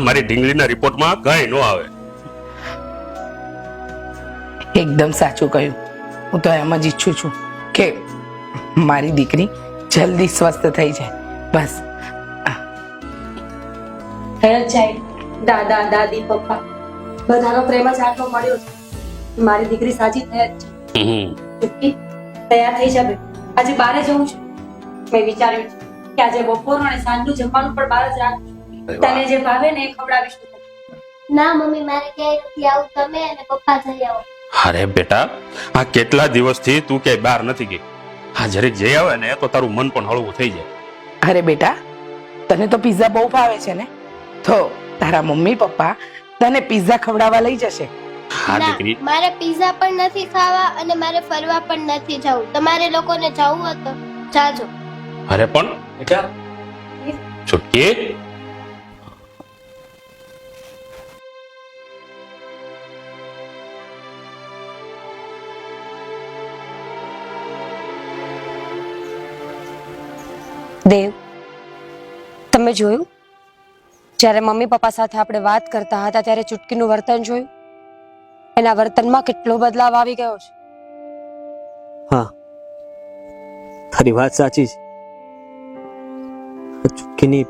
મારી ઢીંગલીના રિપોર્ટમાં કઈ ન આવે. એકદમ સાચું કહ્યું. હું તો એમ જ ઈચ્છું છું કે મારી દીકરી જલ્દી સ્વસ્થ થઈ જાય. બસ. જાય. દાદા દાદી પપ્પા. બધાનો પ્રેમ જ આટલો મળ્યો છે. મારી દીકરી સાજી થઈ જ છે. તૈયાર થઈ જશે આજે બારે જવું છું. મેં વિચાર્યું છે કે આજે બપોરનું અને સાંજનું જમવાનું પણ બહાર જ રાખું. તને જે ભાવે ને એ ખવડાવીશ ના મમ્મી મારે ક્યાંય નથી આવું. તમે અને પપ્પા જઈ આવો. અરે બેટા આ કેટલા દિવસથી તું ક્યાંય બહાર નથી ગઈ? હા જરીક જઈ આવે ને તો તારું મન પણ હળવું થઈ જાય. અરે બેટા તને તો પિઝા બહુ ભાવે છે ને? તો તારા મમ્મી પપ્પા તને પિઝા ખવડાવવા લઈ જશે. હા દીકરી. મારે પિઝા પણ નથી ખાવા અને મારે ફરવા પણ નથી જવું. તમારે લોકોને જવું હતું જાજો. અરે પણ બેટા? છૂટકી દેવ, તમે જોયું? જ્યારે મમ્મી પપ્પા સાથે આપણે વાત કરતા હતા, ત્યારે ચૂટકીનું વર્તન જોયું? એના વર્તનમાં કેટલો બદલાવ આવી ગયો છે? હા. તારી વાત સાચી છે. ચૂટકીની